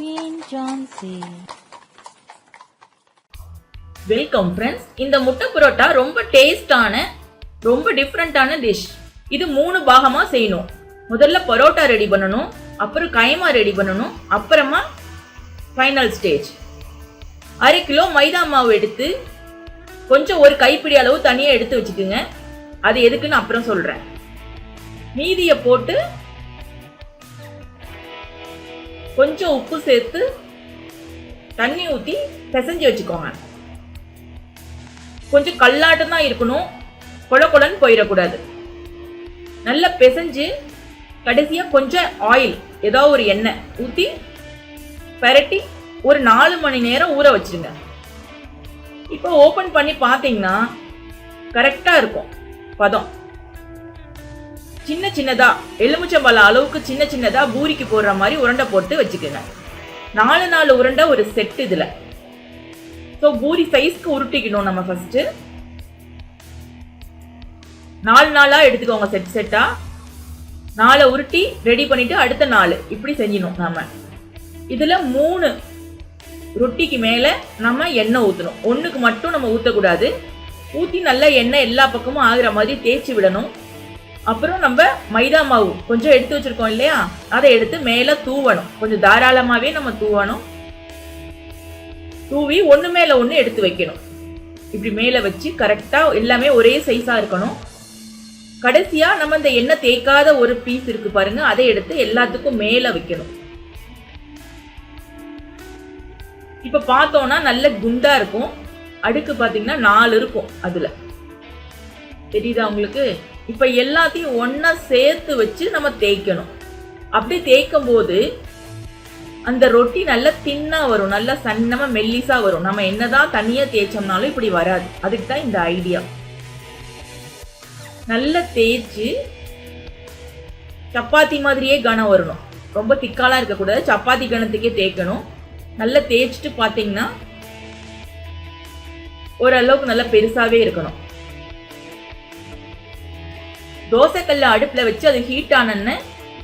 Queen Johnsy. Welcome friends இந்த முட்டை புரோட்டா ரொம்ப டேஸ்டான ரொம்ப டிஃப்ரெண்ட்டான டிஷ் இது மூணு பாகமாக செய்யணும். முதல்ல பரோட்டா ரெடி பண்ணணும் அப்புறம் கைமா ரெடி பண்ணணும் அப்புறமா ஃபைனல் ஸ்டேஜ் அரை கிலோ மைதா மாவு எடுத்து கொஞ்சம் ஒரு கைப்பிடி அளவு தனியாக எடுத்து வச்சுக்கோங்க. அது எதுக்குன்னு அப்புறம் சொல்கிறேன் மீதியை போட்டு கொஞ்சம் உப்பு சேர்த்து தண்ணி ஊற்றி பிசைஞ்சு வச்சுக்கோங்க. கொஞ்சம் கல்லாட்டம் தான் இருக்கணும். கொல கொலன்னு போயிடக்கூடாது. நல்லா பிசைஞ்சு கடைசியாக கொஞ்சம் ஆயில் ஏதோ ஒரு எண்ணெய் ஊற்றி பரட்டி ஒரு நாலு மணி நேரம் ஊற வச்சுருங்க. இப்போ ஓப்பன் பண்ணி பார்த்தீங்கன்னா கரெக்டாக இருக்கும். பதம். சின்ன சின்னதா எலுமிச்சம்பழம் அளவுக்கு சின்ன சின்னதா பூரிக்கு போடுற மாதிரி உருண்டை போட்டு வச்சுக்கோங்க. நாலு நாலு உருண்டை ஒரு செட் இதில். ஸோ பூரி சைஸ்க்கு உருட்டிக்கணும் நம்ம ஃபஸ்ட்டு நாலு நாளாக எடுத்துக்கோங்க செட் செட்டாக நாலை உருட்டி ரெடி பண்ணிட்டு அடுத்த நாள் இப்படி செஞ்சிடணும் நாம. இதில் மூணு ரொட்டிக்கு மேலே நம்ம எண்ணெய் ஊற்றணும் ஒன்றுக்கு மட்டும் நம்ம ஊற்றக்கூடாது ஊற்றி நல்லா எண்ணெய் எல்லா பக்கமும் ஆகிற மாதிரி தேய்ச்சி விடணும். அப்புறம் நம்ம மைதா மாவு கொஞ்சம் எடுத்து வச்சிருக்கோம் இல்லையா? அதை எடுத்து மேலே தூவணும். கொஞ்சம் தாராளமாகவே நம்ம தூவணும். தூவி ஒன்று மேலே ஒன்று எடுத்து வைக்கணும். இப்படி மேலே வச்சு கரெக்டாக எல்லாமே ஒரே சைஸாக இருக்கணும். கடைசியாக நம்ம இந்த எண்ணெய் தேய்க்காத ஒரு பீஸ் இருக்கு பாருங்க. அதை எடுத்து எல்லாத்துக்கும் மேலே வைக்கணும். இப்போ பார்த்தோன்னா நல்ல குண்டா இருக்கும். அடுக்கு பார்த்தீங்கன்னா நாலு இருக்கும் அதில். தெரியுதா உங்களுக்கு? இப்போ எல்லாத்தையும் ஒன்றா சேர்த்து வச்சு நம்ம தேய்க்கணும். அப்படி தேய்க்கும் போது அந்த ரொட்டி நல்லா தின்னா வரும் நல்லா சன்னமா மெல்லிசா வரும். நம்ம என்னதான் தனியா தேய்ச்சோம்னாலும் இப்படி வராது. அதுக்கு தான் இந்த ஐடியா நல்லா தேய்ச்சி சப்பாத்தி மாதிரியே கனம் வரணும். ரொம்ப திக்காலாம் இருக்கக்கூடாது. சப்பாத்தி கணத்துக்கே தேய்க்கணும். நல்லா தேய்ச்சிட்டு பார்த்தீங்கன்னா ஓரளவுக்கு நல்லா பெருசாவே இருக்கணும். தோசைக்கல்ல அடுப்பில் வச்சு அது ஹீட் ஆனன்னு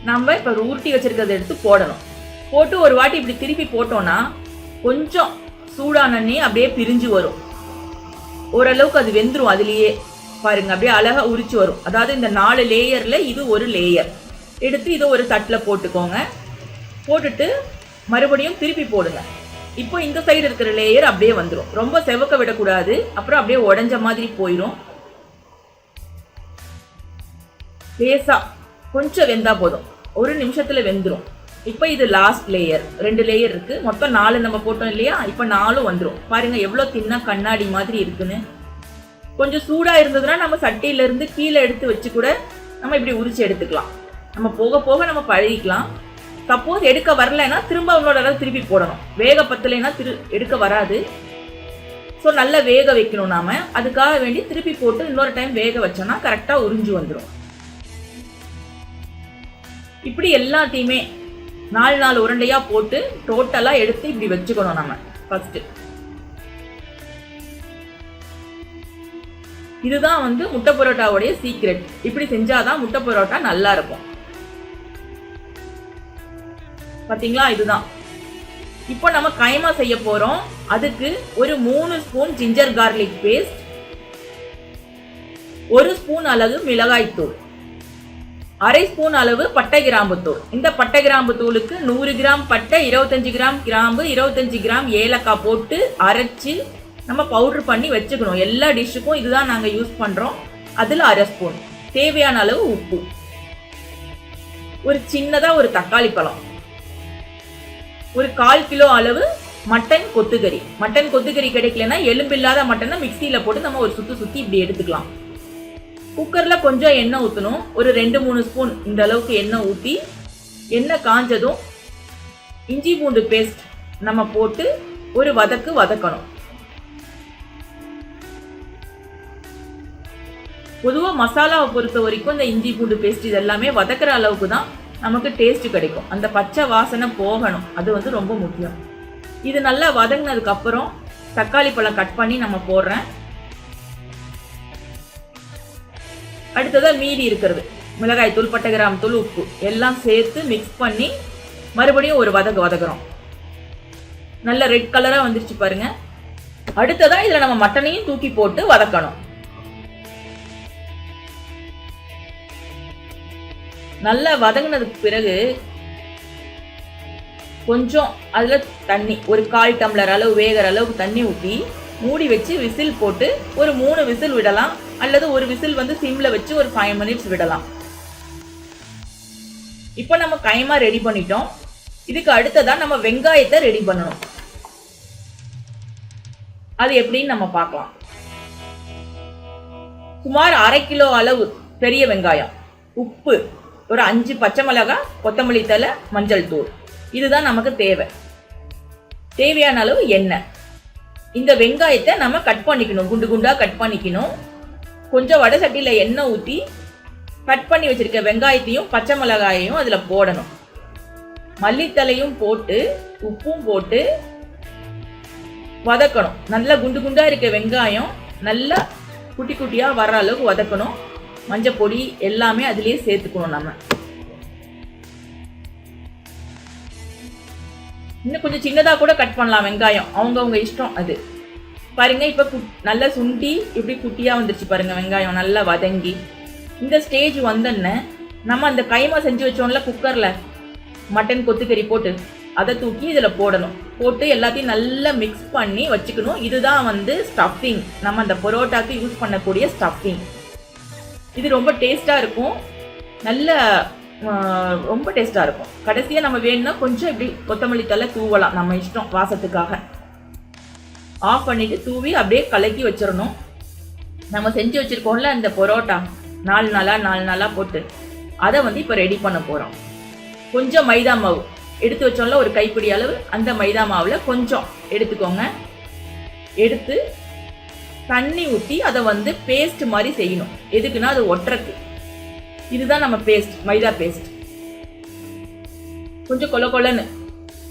நம்ம இப்போ உருட்டி வச்சுருக்கிறத எடுத்து போடணும். போட்டு ஒரு வாட்டி இப்படி திருப்பி போட்டோன்னா கொஞ்சம் சூடானே அப்படியே பிரிஞ்சு வரும். ஓரளவுக்கு அது வெந்துடும் அதுலேயே. பாருங்க அப்படியே அழகாக உரிச்சு வரும். அதாவது இந்த நாலு லேயரில் இது ஒரு லேயர். எடுத்து இதை ஒரு தட்டில் போட்டுக்கோங்க. போட்டுட்டு மறுபடியும் திருப்பி போடுங்க. இப்போ இந்த சைடு இருக்கிற லேயர் அப்படியே வந்துடும் ரொம்ப செவக்க விடக்கூடாது. அப்புறம் அப்படியே உடஞ்ச மாதிரி போயிடும் லேசாக கொஞ்சம் வெந்தால் போதும். ஒரு நிமிஷத்தில் வெந்துடும் இப்போ இது லாஸ்ட் லேயர் ரெண்டு லேயர் இருக்குது மொத்தம் நாலு நம்ம போட்டோம் இல்லையா? இப்போ நாலும் வந்துடும் பாருங்கள் எவ்வளோ தின்னா கண்ணாடி மாதிரி இருக்குன்னு. கொஞ்சம் சூடாக இருந்ததுன்னா நம்ம சட்டியிலேருந்து கீழே எடுத்து வச்சு கூட நம்ம இப்படி உரிச்சு எடுத்துக்கலாம். நம்ம போக போக நம்ம பழகிக்கலாம். சப்போஸ் எடுக்க வரலைன்னா திரும்ப அவங்களோட அளவு திருப்பி போடணும். வேக பத்தலைன்னா திரு எடுக்க வராது. ஸோ நல்லா வேக வைக்கணும் நாம். அதுக்காக வேண்டி திருப்பி போட்டு இன்னொரு டைம் வேக வச்சோன்னா கரெக்டாக உறிஞ்சு வந்துடும் இப்படி எல்லாத்தையுமே நாலு நாலு உருண்டையாக போட்டு டோட்டலாக எடுத்து இப்படி வச்சுக்கணும் நம்ம ஃபஸ்ட்டு இதுதான் வந்து முட்டை பரோட்டாவுடைய சீக்ரெட் இப்படி செஞ்சாதான் முட்டை பரோட்டா நல்லா இருக்கும். பார்த்தீங்களா இதுதான். இப்போ நம்ம கைமா செய்ய போகிறோம் அதுக்கு ஒரு மூணு ஸ்பூன் ஜிஞ்சர் கார்லிக் பேஸ்ட் ஒரு ஸ்பூன் அளவு மிளகாய்த்தூள். அரை ஸ்பூன் அளவு பட்டை கிராம்பு தூள். இந்த பட்டை கிராம்பு தூளுக்கு நூறு கிராம் பட்டை இருபத்தஞ்சு கிராம் கிராம்பு இருபத்தஞ்சி கிராம் ஏலக்காய் போட்டு அரைச்சி நம்ம பவுடர் பண்ணி வச்சுக்கணும். எல்லா டிஷ்ஷுக்கும் இதுதான் நாங்கள் யூஸ் பண்ணுறோம் அதில் அரை ஸ்பூன். தேவையான அளவு உப்பு. ஒரு சின்னதாக ஒரு தக்காளி பழம். ஒரு கால் கிலோ அளவு மட்டன் கொத்துக்கறி. மட்டன் கொத்துக்கறி கிடைக்கலன்னா எலும்பில்லாத மட்டனை மிக்சியில் போட்டு நம்ம ஒரு சுற்றி சுற்றி இப்படி எடுத்துக்கலாம். குக்கரில் கொஞ்சம் எண்ணெய் ஊற்றணும் ஒரு ரெண்டு மூணு ஸ்பூன் இந்த அளவுக்கு எண்ணெய் ஊற்றி எண்ணெய் காஞ்சதும் இஞ்சி பூண்டு பேஸ்ட் நம்ம போட்டு ஒரு வதக்கு வதக்கணும். பொதுவாக மசாலாவை பொறுத்த வரைக்கும் இந்த இஞ்சி பூண்டு பேஸ்ட் இது எல்லாமே வதக்கிற அளவுக்கு தான் நமக்கு டேஸ்ட் கிடைக்கும். அந்த பச்சை வாசனை போகணும். அது வந்து ரொம்ப முக்கியம். இது நல்லா வதங்கினதுக்கப்புறம் தக்காளி பழம் கட் பண்ணி நம்ம போடுறேன். அடுத்ததாக மீதி இருக்கிறது. மிளகாய் தூள் பட்டை கிராம் தூள் உப்பு. எல்லாம் சேர்த்து மிக்ஸ் பண்ணி மறுபடியும் ஒரு வதக்கு வதக்குறோம். நல்ல ரெட் கலராக வந்துருச்சு பாருங்க. அடுத்ததாக இதில் நம்ம மட்டனையும் தூக்கி போட்டு வதக்கணும். நல்லா வதங்கினதுக்கு பிறகு கொஞ்சம் அதில் தண்ணி ஒரு கால் டம்ளர் அளவு வேகிற அளவுக்கு தண்ணி ஊற்றி மூடி வச்சு விசில் போட்டு ஒரு மூணு விசில் விடலாம். அல்லது ஒரு விசில் வந்து சிம்ல வச்சு ஒரு ஃபைவ் மினிட்ஸ் விடலாம். இப்போ நம்ம கைமா ரெடி பண்ணிட்டோம். இதுக்கு அடுத்ததா நம்ம வெங்காயத்தை ரெடி பண்ணணும். அது எப்படின்னு நம்ம பார்க்கலாம். சுமார் அரை கிலோ அளவு பெரிய வெங்காயம் உப்பு ஒரு அஞ்சு பச்சை மிளகாய் கொத்தமல்லி தழை மஞ்சள் தூள். இதுதான் நமக்கு தேவை. தேவையான அளவு எண்ணெய். இந்த வெங்காயத்தை நம்ம கட் பண்ணிக்கணும் குண்டு குண்டா கட் பண்ணிக்கணும். கொஞ்சம் வடை சட்டியில் எண்ணெய் ஊற்றி கட் பண்ணி வச்சிருக்க வெங்காயத்தையும் பச்சை மிளகாயையும் அதில் போடணும். மல்லித்தலையும் போட்டு உப்பும் போட்டு வதக்கணும். நல்லா குண்டு குண்டாக இருக்க வெங்காயம் நல்லா குட்டி குட்டியாக வர்ற அளவுக்கு வதக்கணும். மஞ்சள் பொடி எல்லாமே அதுலேயே சேர்த்துக்கணும் நம்ம. இன்னும் கொஞ்சம் சின்னதாக கூட கட் பண்ணலாம் வெங்காயம். அவங்கவுங்க இஷ்டம் அது. பாருங்க இப்போ கு- நல்லா சுண்டி இப்படி குட்டியாக வந்துருச்சு பாருங்க வெங்காயம் நல்லா வதங்கி. இந்த ஸ்டேஜ் வந்தோன்னே நம்ம அந்த கைமா செஞ்சு வச்சோம்ல குக்கரில் மட்டன் கொத்துக்கறி போட்டு அதை தூக்கி இதில் போடணும். போட்டு எல்லாத்தையும் நல்லா மிக்ஸ் பண்ணி வச்சுக்கணும். இதுதான் வந்து ஸ்டஃபிங் நம்ம அந்த பரோட்டாக்கு யூஸ் பண்ணக்கூடிய ஸ்டஃபிங் இது ரொம்ப டேஸ்ட்டாக இருக்கும். நல்ல ரொம்ப டேஸ்ட்டாக இருக்கும். கடைசியாக நம்ம வேணும்னா கொஞ்சம் இப்படி கொத்தமல்லி தலை தூவலாம். நம்ம இஷ்டம் வாசத்துக்காக. ஆஃப் பண்ணிவிட்டு தூவி அப்படியே கலக்கி வச்சிடணும். நம்ம செஞ்சு வச்சிருக்கோம்ல அந்த பரோட்டா நாலு நாளாக நாலு நாளாக போட்டு அதை வந்து இப்போ ரெடி பண்ண போகிறோம் கொஞ்சம் மைதா மாவு எடுத்து வச்சோம்ல ஒரு கைப்பிடி அளவு அந்த மைதா மாவில் கொஞ்சம் எடுத்துக்கோங்க. எடுத்து தண்ணி ஊற்றி அதை வந்து பேஸ்ட் மாதிரி செய்யணும். எதுக்குன்னா அது ஒட்டுறக்கு இதுதான் நம்ம பேஸ்ட் மைதா பேஸ்ட் கொஞ்சம் கொல கொலன்னு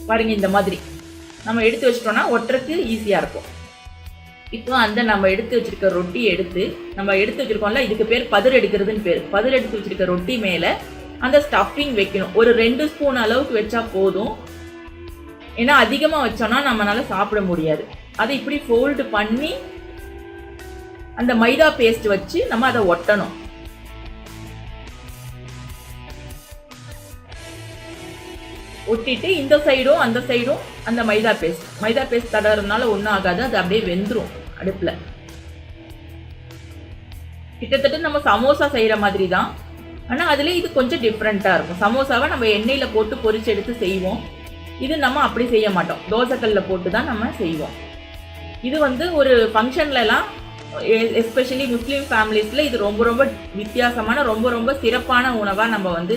பாருங்க இந்த மாதிரி. நம்ம எடுத்து வச்சிட்டோம்னா ஒட்டுறதுக்கு ஈஸியாக இருக்கும். இப்போ அந்த நம்ம எடுத்து வச்சிருக்க ரொட்டி எடுத்து நம்ம எடுத்து வச்சிருக்கோம்ல இதுக்கு பேர் பதில் எடுக்கிறதுன்னு பேர். பதில் எடுத்து வச்சிருக்க ரொட்டி மேலே அந்த ஸ்டஃபிங் வைக்கணும். ஒரு ரெண்டு ஸ்பூன் அளவுக்கு வச்சா போதும். ஏன்னா அதிகமாக வச்சோன்னா நம்மளால சாப்பிட முடியாது. அதை இப்படி ஃபோல்டு பண்ணி அந்த மைதா பேஸ்ட் வச்சு நம்ம அதை ஒட்டணும். ஒட்டிட்டு இந்த சைடும் அந்த சைடும் அந்த மைதா பேஸ்ட் மைதா பேஸ்ட் தடறதுனால ஒன்றும் ஆகாது அது அப்படியே வெந்துடும் அடுப்பில். கிட்டத்தட்ட நம்ம சமோசா செய்கிற மாதிரி தான் ஆனால் அதுலேயே இது கொஞ்சம் டிஃப்ரெண்ட்டாக இருக்கும். சமோசாவை நம்ம எண்ணெயில் போட்டு பொரிச்சு எடுத்து செய்வோம். இது நம்ம அப்படி செய்ய மாட்டோம். தோசைக்கல்ல போட்டு தான் நம்ம செய்வோம். இது வந்து ஒரு ஃபங்க்ஷன்லலாம் எஸ்பெஷலி முஸ்லீம் ஃபேமிலிஸில் இது ரொம்ப ரொம்ப வித்தியாசமான ரொம்ப ரொம்ப சிறப்பான உணவாக நம்ம வந்து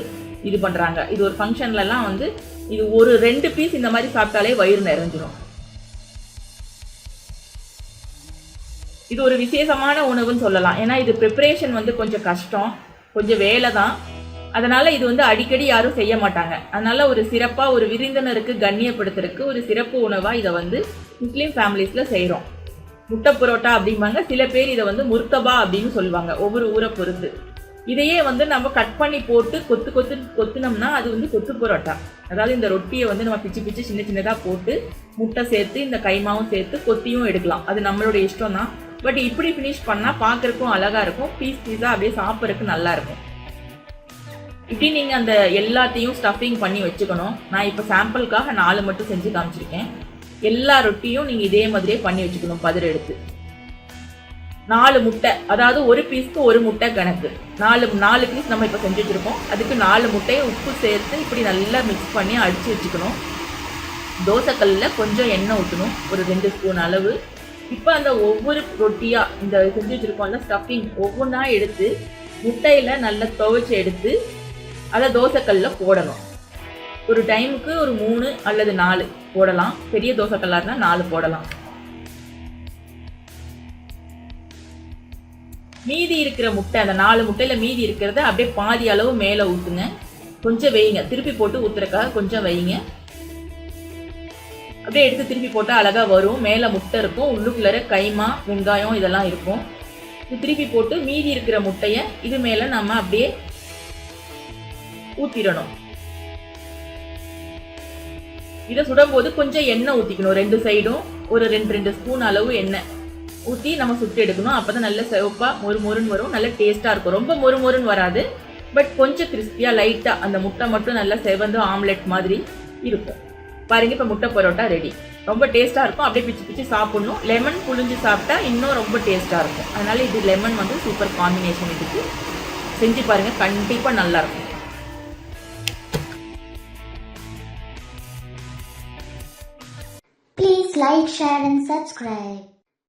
இது பண்ணுறாங்க இது ஒரு ஃபங்க்ஷன்லலாம் வந்து இது ஒரு ரெண்டு பீஸ் இந்த மாதிரி சாப்பிட்டாலே வயிறு நிறைஞ்சிரும். இது ஒரு விசேஷமான உணவுன்னு சொல்லலாம். ஏன்னா இது ப்ரிப்பரேஷன் வந்து கொஞ்சம் கஷ்டம். கொஞ்சம் வேலை தான். அதனால் இது வந்து அடிக்கடி யாரும் செய்ய மாட்டாங்க. அதனால் ஒரு சிறப்பாக ஒரு விருந்தினருக்கு கண்ணியப்படுத்துறதுக்கு ஒரு சிறப்பு உணவாக இதை வந்து முஸ்லீம் ஃபேமிலிஸில் செய்கிறோம் முட்டை புரோட்டா அப்படிம்பாங்க. சில பேர் இதை வந்து முர்த்தபா அப்படின்னு சொல்லுவாங்க. ஒவ்வொரு ஊரை பொறுத்து. இதையே வந்து நம்ம கட் பண்ணி போட்டு கொத்து கொத்து கொத்துனோம்னா அது வந்து கொத்து புரோட்டா. அதாவது இந்த ரொட்டியை வந்து நம்ம பிச்சு பிச்சு சின்ன சின்னதாக போட்டு முட்டை சேர்த்து இந்த கைமாவும் சேர்த்து கொத்தியும் எடுக்கலாம். அது நம்மளுடைய இஷ்டம் தான் பட் இப்படி ஃபினிஷ் பண்ணால் பார்க்குறக்கும் அழகாக இருக்கும். பீஸ் பீஸாக அப்படியே சாப்பிட்றதுக்கு நல்லாயிருக்கும் இப்படி நீங்கள் அந்த எல்லாத்தையும் ஸ்டஃபிங் பண்ணி வச்சுக்கணும். நான் இப்போ சாம்பிளுக்காக நாலு மட்டும் செஞ்சு காமிச்சிருக்கேன். எல்லா ரொட்டியும் நீங்கள் இதே மாதிரியே பண்ணி வச்சுக்கணும் பதிர் எடுத்து. நாலு முட்டை. அதாவது ஒரு பீஸ்க்கு ஒரு முட்டை கணக்கு. நாலு நாலு பீஸ் நம்ம இப்போ செஞ்சு வச்சுருக்கோம். அதுக்கு நாலு முட்டையை உப்பு சேர்த்து இப்படி நல்லா மிக்ஸ் பண்ணி அடித்து வச்சுக்கணும். தோசைக்கல்லில் கொஞ்சம் எண்ணெய் ஊற்றணும் ஒரு ரெண்டு ஸ்பூன் அளவு. இப்போ அந்த ஒவ்வொரு ரொட்டியாக இந்த செஞ்சு வச்சுருக்கோம்ல ஸ்டஃபிங் ஒவ்வொன்றா எடுத்து முட்டையில் நல்லா துவைச்சி எடுத்து அதை தோசைக்கல்லில் போடணும். ஒரு டைமுக்கு ஒரு மூணு அல்லது நாலு போடலாம். பெரிய தோசைக்கல்லாக இருந்தால் நாலு போடலாம். மீதி இருக்கிற முட்டை அந்த நாலு முட்டையில் மீதி இருக்கிறத அப்படியே பாதி அளவு மேலே ஊற்றுங்க கொஞ்சம் வைங்க. திருப்பி போட்டு ஊற்றுறக்காக கொஞ்சம் வைங்க. அப்படியே எடுத்து திருப்பி போட்டால் அழகாக வரும். மேலே முட்டை இருக்கும். உள்ளுக்குள்ளார கைமா வெங்காயம் இதெல்லாம் இருக்கும். இது திருப்பி போட்டு மீதி இருக்கிற முட்டையை இது மேலே நம்ம அப்படியே ஊற்றிடணும் இதை சுடும்போது கொஞ்சம் எண்ணெய் ஊற்றிக்கணும் ரெண்டு சைடும் ஒரு ரெண்டு ரெண்டு ஸ்பூன் அளவு எண்ணெய். ஊற்றி நம்ம சுட்டு எடுக்கணும். அப்போ தான் நல்ல சிவப்பாக மொறு மொறுன்னு வரும். நல்ல டேஸ்ட்டாக இருக்கும். ரொம்ப மொறு மொறுன்னு வராது. பட் கொஞ்சம் கிறிஸ்பியாக லைட்டாக அந்த முட்டை மட்டும் நல்லா செவந்து ஆம்லெட் மாதிரி இருக்கும். பாருங்க இப்போ முட்டை பரோட்டா ரெடி ரொம்ப டேஸ்ட்டாக இருக்கும். அப்படியே பிச்சு பிச்சு சாப்பிட்ணும். லெமன் புழிஞ்சு சாப்பிட்டா இன்னும் ரொம்ப டேஸ்ட்டாக இருக்கும். அதனால் இது லெமன் வந்து சூப்பர் காம்பினேஷன் இதுக்கு. செஞ்சு பாருங்கள் கண்டிப்பாக நல்லாயிருக்கும் please Please like, share and subscribe.